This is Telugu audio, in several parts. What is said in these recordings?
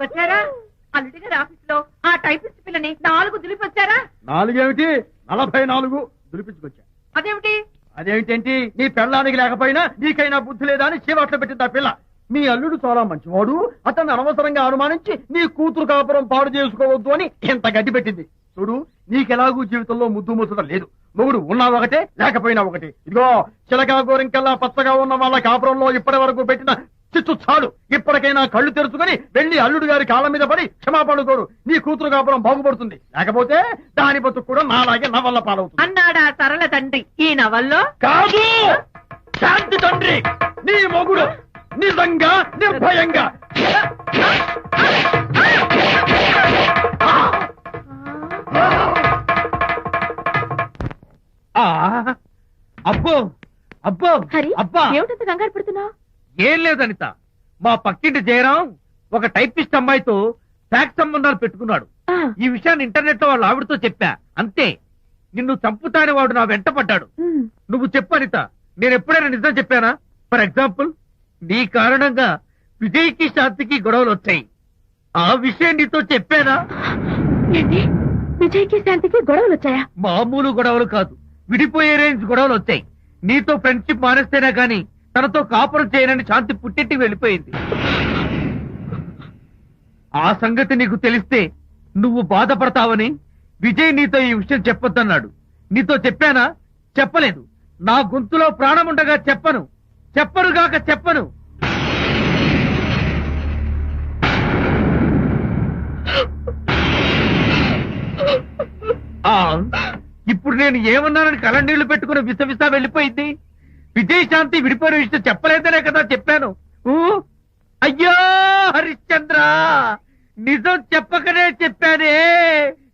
వచ్చారా? అల్లుడి గారి ఆఫీస్లో ఆ టైపిస్ట్ పిల్లని నాలుగు నాలుగేమిటి? నలభై నాలుగు దులిపించుకొచ్చా. అదేమిటి? అదేమిటేంటి? నీ పెళ్ళానికి లేకపోయినా నీకైనా బుద్ధి లేదా అని చీవాట్లు పెట్టింది ఆ పిల్ల. నీ అల్లుడు చాలా మంచివాడు. అతన్ని అనవసరంగా అనుమానించి నీ కూతురు కాపురం పాడు చేసుకోవద్దు అని ఇంత గడ్డి పెట్టింది. చూడు నీకెలాగూ జీవితంలో ముద్దు ముచ్చట లేదు. మొగుడు ఉన్నా ఒకటే లేకపోయినా ఒకటే. ఇదిగో చిలకా గోరింకల్లా పచ్చగా ఉన్న వాళ్ళ కాపురంలో ఇప్పటి వరకు పెట్టిన చిచ్చు చాలు. ఇప్పటికైనా కళ్ళు తెరుచుకొని వెళ్ళి అల్లుడు గారి కాళ్ళ మీద పడి క్షమాపణ కోరు. నీ కూతురు కాపురం బాగుపడుతుంది. లేకపోతే దాని బతుకు కూడా నాలాగే నవల్ల పాలవుతుంది అన్నాడా సరళ తండ్రి. ఈ నవల్లో? కాదు! శాంతి తండ్రి! నీ మొగుడు నిజంగా నిర్భయంగా. అబ్బో! అబ్బో! అబ్బా! ఏమిటంత కంగారు పడుతున్నావు? ఏం లేదు అనిత మా పక్కింటి జయరాం ఒక టైపిస్ట్ అమ్మాయితో ఫ్యాక్స్ సంబంధాలు పెట్టుకున్నాడు. ఈ విషయాన్ని ఇంటర్నెట్లో వాళ్ళ ఆవిడతో చెప్పా. అంతే. నిన్ను చంపుతాని వాడు నా వెంట పడ్డాడు. నువ్వు చెప్పు అనిత. నేను ఎప్పుడైనా నిజం చెప్పానా? ఫర్ ఎగ్జాంపుల్ నీ కారణంగా విజయ్కి శాంతికి గొడవలు వచ్చాయి. ఆ విషయం నీతో చెప్పానా? విజయ్కి శాంతికి గొడవలు వచ్చాయా? మామూలు గొడవలు కాదు. విడిపోయే రేంజ్ గొడవలు వచ్చాయి. నీతో ఫ్రెండ్షిప్ మానేస్తేనే గాని తనతో కాపురం చేయనని శాంతి పుట్టెట్టి వెళ్ళిపోయింది. ఆ సంగతి నీకు తెలిస్తే నువ్వు బాధపడతావని విజయ్ నీతో ఈ విషయం చెప్పొద్దన్నాడు. నీతో చెప్పానా? చెప్పలేదు. నా గొంతులో ప్రాణముండగా చెప్పను. చెప్పనుగాక చెప్పను. ఆ ఇప్పుడు నేను ఏమన్నానని కలండీళ్ళు పెట్టుకుని విసవిసా వెళ్ళిపోయింది? విజయ్ శాంతి విడిపోయిన విషయం చెప్పలేదనే కదా చెప్పాను. అయ్యో హరిశ్చంద్ర! నిజం చెప్పకనే చెప్పానే!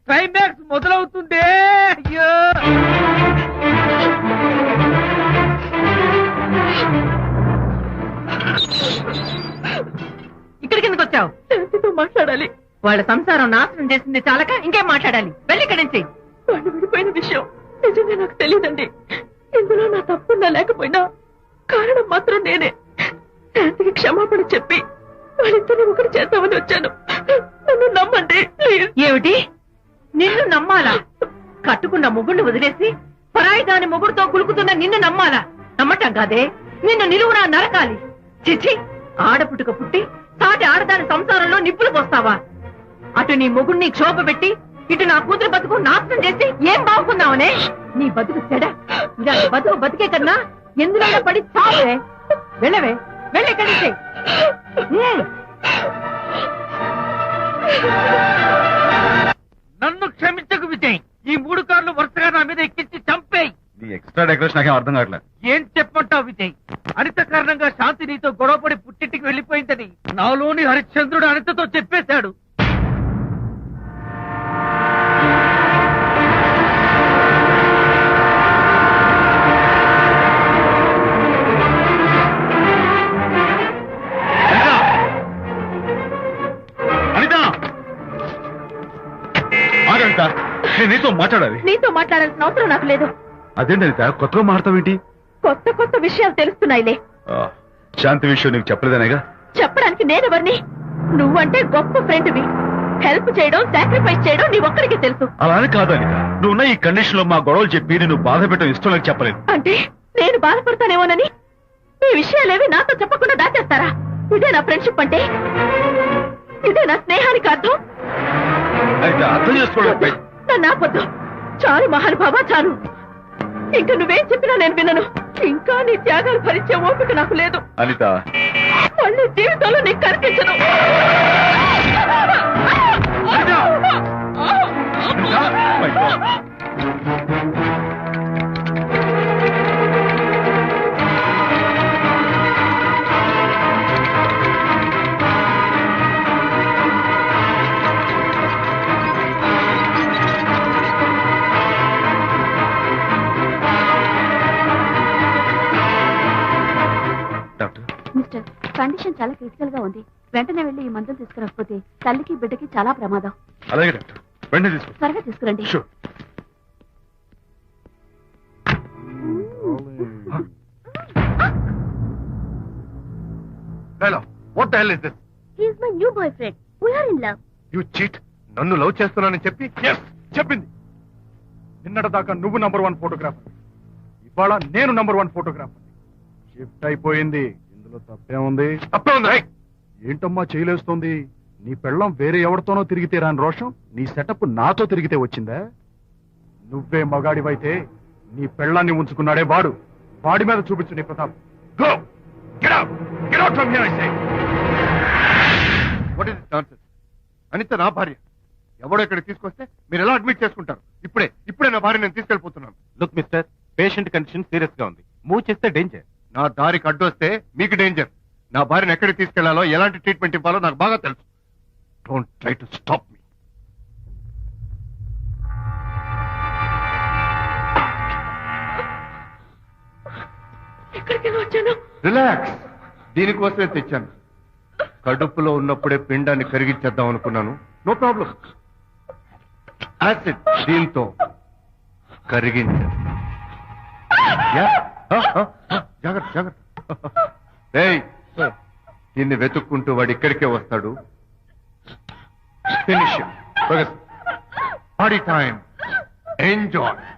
క్లైమాక్స్ మొదలవుతుందే! అయ్యో! ఇక్కడికి ఎందుకు వచ్చావు? శాంతితో మాట్లాడాలి? వాళ్ళ సంసారం నాశనం చేసింది చాలక ఇంకేం మాట్లాడాలి? వెళ్ళి ఇక్కడి నుంచి. వాళ్ళు విడిపోయిన విషయం నిజంగా నాకు తెలియదండి. ఇందులో నా తప్పుందా లేకపోయినా కారణం మాత్రం నేనే. శాంతికి క్షమాపణ చెప్పి వాళ్ళిద్దరిని ఒకటి చేద్దామని వచ్చాను. నన్ను నమ్మండి ఏమిటి? నిన్ను నమ్మాలా? కట్టుకున్న మొగుడిని వదిలేసి పరాయి దాని మొగుడుతో కులుకుతున్న నిన్ను నమ్మాలా? నమ్మటం కాదే. నిన్ను నిలువునా నరకాలి. చిచి ఆడపుట్టుక పుట్టి సాటి ఆడదాని సంసారంలో నిప్పులు పోస్తావా? అటు నీ మొగుడిని క్షోభ పెట్టి ఇటు నా కూతురు బతుకు నాశనం చేసి ఏం బాగుకున్నావనే నీ బతుకు చెడ. ఇలాంటి బతుకు బతికే కన్నా ఎందులో పడి చావే. వెళ్ళవే. వెళ్ళెక్కడి నన్ను క్షమించకు విజయ్. ఈ మూడు కార్లు వరుసగా నా మీద ఎక్కించి చంపేయి. నీ ఎక్స్ట్రా డెకరేషన్ నాకేం అర్థం కావట్లేదు ఏం చెప్పంటావు విజయ్? అనిత కారణంగా శాంతి నీతో గొడవపడి పుట్టింటికి వెళ్ళిపోయిందని నాలోని హరిశ్చంద్రుడు అనితతో చెప్పేశాడు. నేను నీతో మాట్లాడాలి. నీతో మాట్లాడాల్సిన అవసరం నాకు లేదు. అదేంటి అనిత? కొత్తగా మాట్లాడతావేంటి కొత్త కొత్త విషయాలు తెలుస్తున్నాయిలే. ఆ, శాంతి విషయం నీకు చెప్పలేదనేగా? చెప్పడానికి నేనెవరిని? నువ్వంటే గొప్ప ఫ్రెండ్వి. హెల్ప్ చేయడం సాక్రిఫైస్ చేయడం నీ ఒక్కడికి తెలుసు. అలా అని కాదు అనిత. నువ్వున్న ఈ కండిషన్లో మా గొడవలు చెప్పి నేను బాధ పెట్టడం ఇష్టం చెప్పలేదు. అంటే నేను బాధపడతానేమోనని? ఈ విషయాలేవి నాతో చెప్పకుండా దాచేస్తారా? ఇదే నా ఫ్రెండ్షిప్ అంటే? ఇదే నా స్నేహానికి అర్థం? అనిత అర్థం చేసుకోవడం నన్ను ఆపొద్దు. చాలు మహానుభావ చాలు. ఇంకా నువ్వేం చెప్పినా నేను వినను. ఇంకా నీ త్యాగాలు భరించే ఓపిక నాకు లేదు. అనిత. మళ్ళీ జీవితంలో నీకు కనిపించను. My God. Doctor? Mister condition చాలా క్రిటికల్గా ఉంది. వెంటనే వెళ్ళి ఈ మందులు తీసుకురాకపోతే తల్లికి బిడ్డకి చాలా ప్రమాదం. అలాగే డాక్టర్. వెంటనే తీసుకో. త్వరగా తీసుకురండి. Sure hello what the hell is this he's my new boyfriend we are in love you cheat నన్ను లవ్ చేస్తున్నానని చెప్పి? చెప్పింది. నిన్నటిదాకా నువ్వు నంబర్ వన్ ఫోటోగ్రాఫర్ ఇవాళ నేను నంబర్ వన్ ఫోటోగ్రాఫర్ షిఫ్ట్ అయిపోయింది. ఇందులో తప్పే ఉంది తప్పే ఉంది ఏంటమ్మా చేయలేస్తోంది? నీ పెళ్ళం వేరే ఎవరితోనో తిరిగితే రాని రోషం నీ సెటప్ నాతో తిరిగితే వచ్చిందా? నువ్వే మగాడివైతే నీ పెళ్ళాన్ని ఉంచుకున్నాడే వాడు. వాడి మీద చూపించు నీ Pratap. Go get out get out from here I say what is nonsense Anitha నా భార్య. ఎవడో ఇక్కడ తీసుకొస్తే మీరు ఎలా అడ్మిట్ చేసుకుంటారు? ఇప్పుడే ఇప్పుడే నా భార్య నేను తీసుకెళ్ళిపోతున్నాను. లుక్ మిస్టర్ పేషెంట్ కండిషన్ సీరియస్గా ఉంది. మూవ్ చేస్తే డేంజర్ నా దారికి అడ్డు వస్తే మీకు డేంజర్ నా భార్యను ఎక్కడికి తీసుకెళ్ళాలో ఎలాంటి ట్రీట్మెంట్ ఇవ్వాలో నాకు బాగా తెలుసు. Don't try to stop me relax దీనికోసమే తెచ్చాను. కడుపులో ఉన్నప్పుడే పిండాన్ని కరిగించేద్దాం అనుకున్నాను. నో ప్రాబ్లం యాసిడ్ దీంతో కరిగించా యా, ఆ, ఆ, ఆ, జాగ్రత్త జాగ్రత్త. ఏయ్ దీన్ని వెతుక్కుంటూ వాడు ఇక్కడికే వస్తాడు. ఫినిష్ పార్టీ టైం ఎంజాయ్ ఆ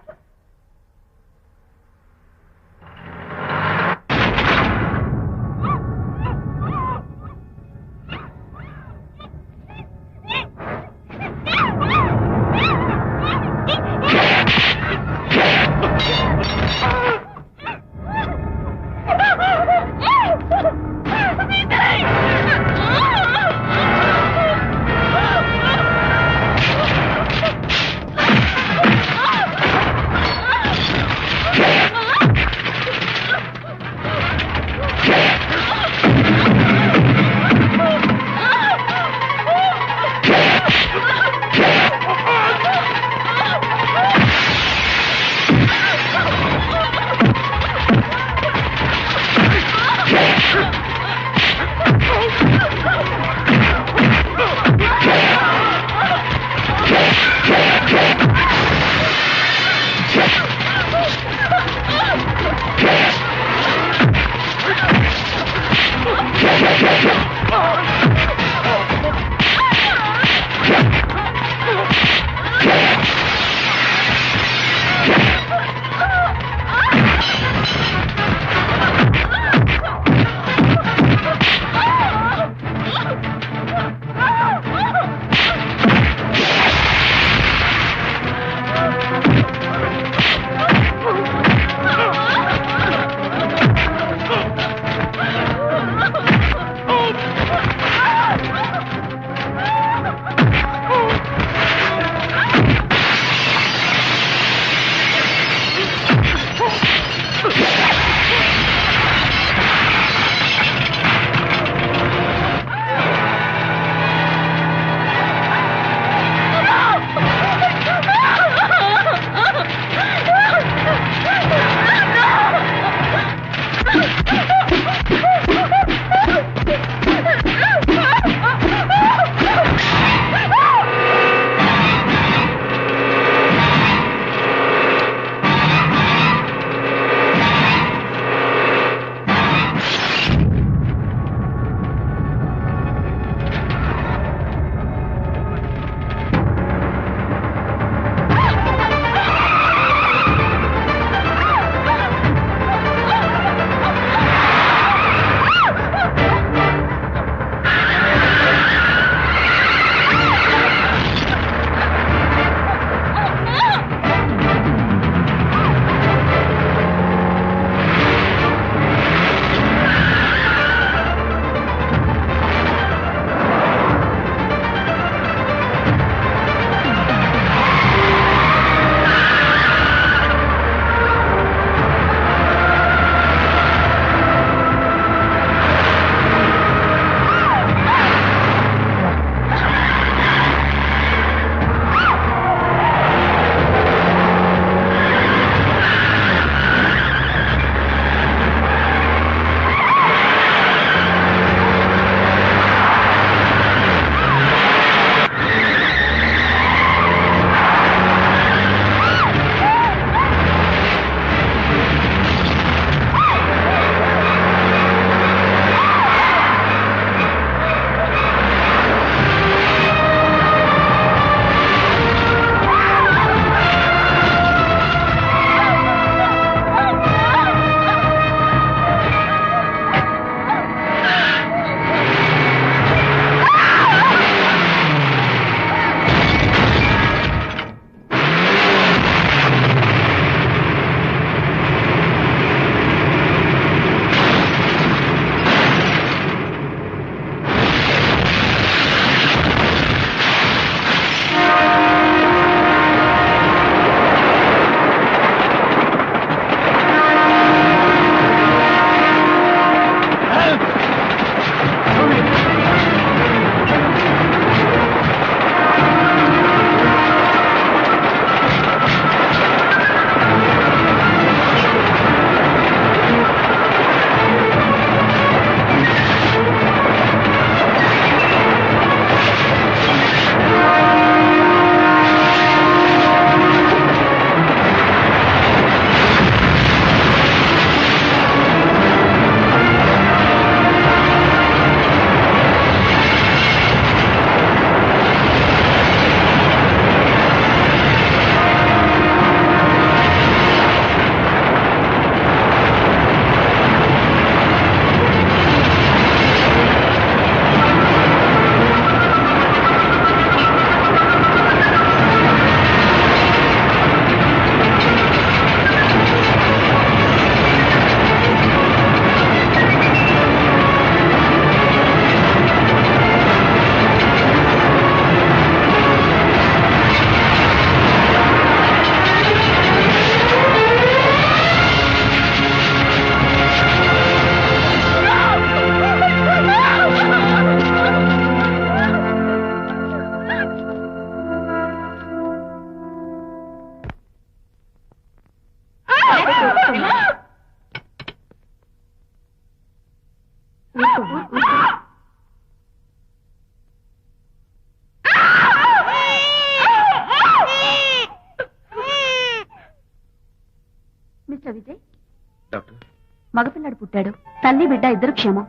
మగపిల్లాడు పుట్టాడు. తల్లి బిడ్డ ఇద్దరు క్షేమం.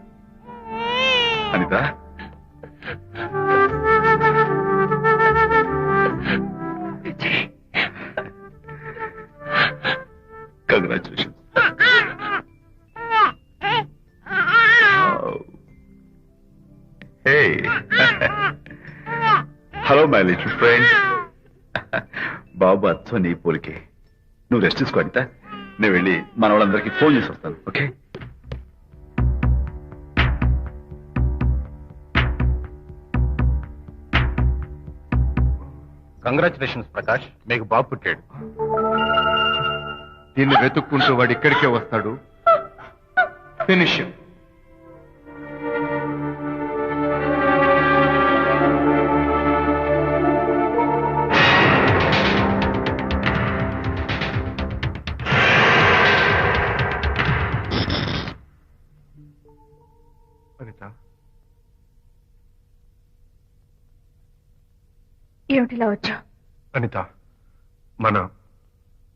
Anitha? Congratulation hello my little friend బాబు అచ్చో నీ పోలికే. నువ్వు రెస్ట్ తీసుకో అనిత. నేను వెళ్ళి మన వాళ్ళందరికీ ఫోన్ చేసి వస్తాను ఓకే? కంగ్రాచులేషన్స్ ప్రకాష్ మీకు బాబు పుట్టాడు దీన్ని వెతుక్కుంటూ వాడు ఇక్కడికే వస్తాడు. ఫినిష్ ఏమిటిలా వచ్చా? అనిత మన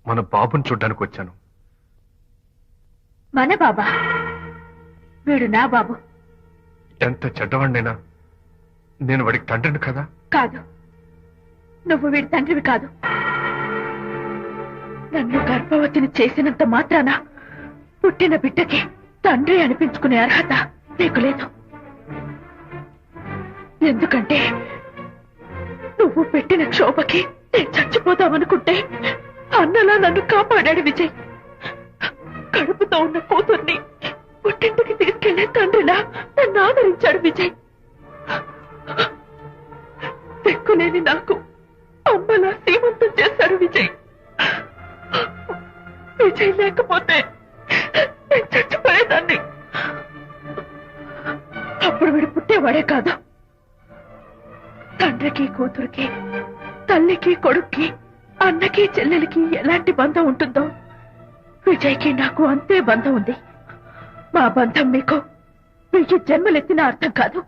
మన బాబుని చూడ్డానికి వచ్చాను. మన బాబా? వీడు నా బాబు. ఎంత చెడ్డవాడినైనా నేను వాడికి తండ్రిని కదా? కాదు. నువ్వు వీడి తండ్రివి కాదు. నన్ను గర్భవతిని చేసినంత మాత్రాన పుట్టిన బిడ్డకి తండ్రి అనిపించుకునే అర్హత నీకు లేదు. ఎందుకంటే నువ్వు పెట్టిన క్షోభకి నేను చచ్చిపోతామనుకుంటే అన్నలా నన్ను కాపాడాడు విజయ్. కడుపుతో ఉన్న కూతుర్ని పుట్టింటికి తీసుకెళ్ళే తండ్రిలా నన్ను ఆదరించాడు విజయ్. దిక్కులేని నాకు అమ్మలా సీమంతం చేశాడు విజయ్. విజయ్ లేకపోతే నేను చచ్చిపోయేదాన్ని. అప్పుడు వీడు పుట్టేవాడే కాదు. తండ్రికి కూతురికి తల్లికి కొడుక్కి అన్నకి చెల్లెలికి ఎలాంటి బంధం ఉంటుందో? విజయ్కి నాకు అంతే బంధం ఉంది. మా బంధం మీకు వెయ్యి జన్మలెత్తిన అర్థం కాదు.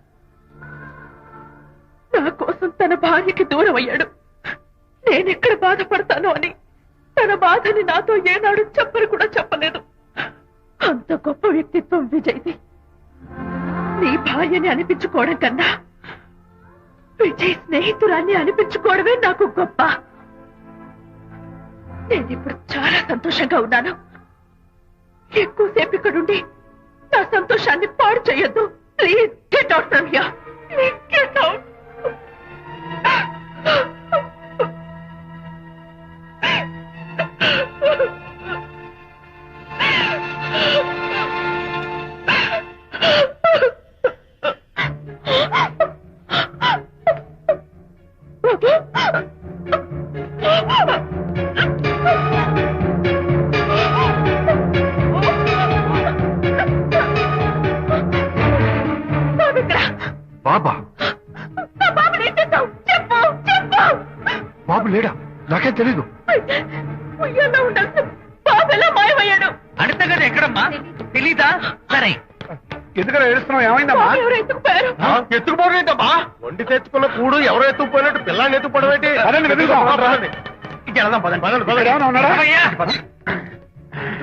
నా కోసం తన భార్యకి దూరం అయ్యాడు. నేనెక్కడ బాధపడతానో అని తన బాధని నాతో ఏనాడు చెప్పని కూడా చెప్పలేదు. అంత గొప్ప వ్యక్తిత్వం విజయ్ది. నీ భార్యని అనిపించుకోవడం కన్నా విజయ్ స్నేహితురాన్ని అనిపించుకోవడమే నాకు గొప్ప. నేను ఇప్పుడు చాలా సంతోషంగా ఉన్నాను. ఎక్కువసేపు ఇక్కడుండి నా సంతోషాన్ని పాడు చేయొద్దు. Please get out from here please get out ఎక్కడమ్మా తెలీదా? సరే. ఎందుకలా ఏడుస్తున్నావు? ఏమైందమ్మా? ఎత్తుకుపోవడం ఏంటమ్మా? వండి తెచ్చుకున్న కూడు ఎవరో ఎత్తుకుపోయినట్టు పిల్లాన్ని ఎత్తుకుపోవడం ఏంటి? పదండి వెతుకుదాం. ఇంకెళ్దాం పదండి. పదండి. పదండి ఏమైనా ఉన్నాడా?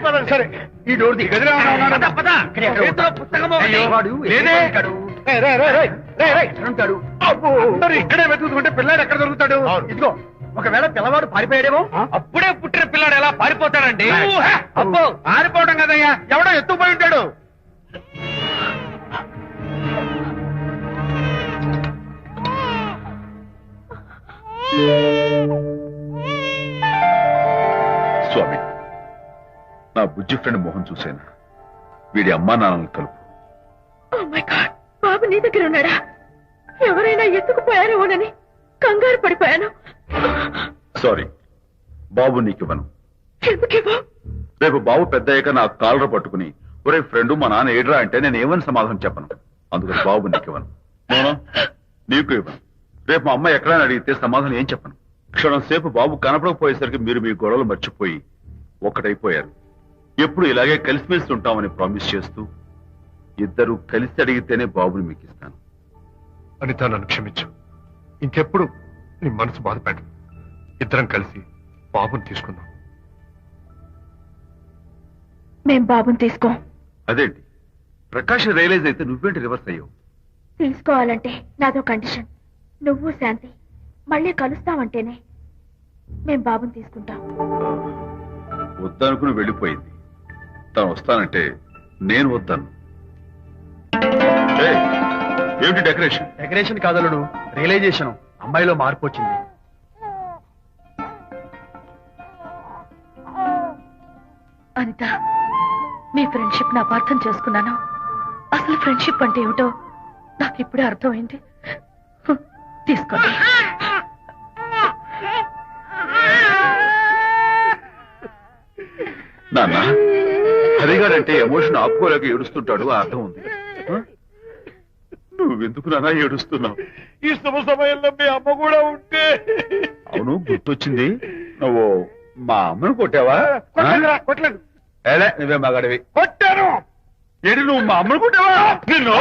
పదండి సరే. ఈ డోర్ ది గదిలో ఏమైనా ఉన్నాడా? పద, పద. చేతిలో పుస్తకం ఒకటి. లేదే. రేయ్, రేయ్, రేయ్, రేయ్, రేయ్, రేయ్. అబ్బో, అందరూ ఇక్కడే వెతుకుతుంటే పిల్లాడు ఎక్కడ దొరుకుతాడు? ఇదిగో. ఒకవేళ పిల్లవాడు పారిపోయాడేమో అప్పుడే పుట్టిన పిల్లాడు ఎలా పారిపోతాడండి! అబ్బో! ఆరిపోవడం కదయ్యా ఎవడో ఎత్తుకుపోయి ఉంటాడు. స్వామి నా బుజ్జి ఫ్రెండ్ మోహన్ చూశాను. వీడి అమ్మా నాన్నలు కలుపు ఓ మై గాడ్ బాబు నీ దగ్గర ఉన్నాడా? ఎవరైనా ఎత్తుకుపోయారేమోనని. కంగారు పడిపోయాను. సారీ బాబు నీకివ్వను. రేపు బాబు పెద్ద అయ్యాక నా కాలర పట్టుకుని ఒరే ఫ్రెండ్ మా నాన్న ఏడ్రా అంటే నేను ఏమని సమాధానం చెప్పను? అందుకని బాబు నీకివ్వను. మోనా నీకు ఇవ్వను. రేపు మా అమ్మ ఎక్కడైనా అడిగితే సమాధానం ఏం చెప్పను. క్షణం సేపు బాబు కనపడకపోయేసరికి మీరు మీ గొడవలు మర్చిపోయి ఒక్కటైపోయారు. ఎప్పుడు ఇలాగే కలిసిమెలిసి ఉంటామని ప్రామిస్ చేస్తూ ఇద్దరు కలిసి అడిగితేనే బాబుని మీకు ఇస్తాను అనిత నన్ను క్షమించు. ఇంకెప్పుడు నీ మనసు బాధపెట్టు ఇద్దరం కలిసి బాబుని తీసుకుందాం. మేం బాబుని తీసుకో. అదేంటి? ప్రకాష్ రియలైజ్ అయితే నువ్వేంటి రివర్స్ అయ్యావు? తీసుకోవాలంటే నాదో కండిషన్. నువ్వు శాంతి మళ్ళీ కలుస్తావంటేనే మేం బాబుని తీసుకుంటాం. వద్దనుకుని వెళ్ళిపోయింది. తను వస్తానంటే నేను వద్దాను. ఏమిటి డెకరేషన్? డెకరేషన్ కాదలుడు రియలైజేషన్ అమ్మాయిలో మార్పు వచ్చింది. అనిత మీ ఫ్రెండ్షిప్ నా అపార్థం చేసుకున్నాను. అసలు ఫ్రెండ్షిప్ అంటే ఏమిటో నాకు ఇప్పుడే అర్థమైంది. తీసుకోండి. నాన్న హరిగాడంటే ఎమోషన్ ఆపుకోలేక ఏడుస్తుంటాడు ఆ అర్థం ఉంది? నువ్వెందుకు నాన్న ఏడుస్తున్నావు? ఈ శుభ సమయంలో మీ అమ్మ కూడా ఉంటే. అవును గుర్తొచ్చింది. నువ్వు మా అమ్మను కొట్టావా? కొట్టలేదురా, కొట్టలేదు ఏలే నువ్వే మగాడివి. కొట్టాను. ఏడి నువ్వు మా అమ్మను కొట్టావా? నిన్ను?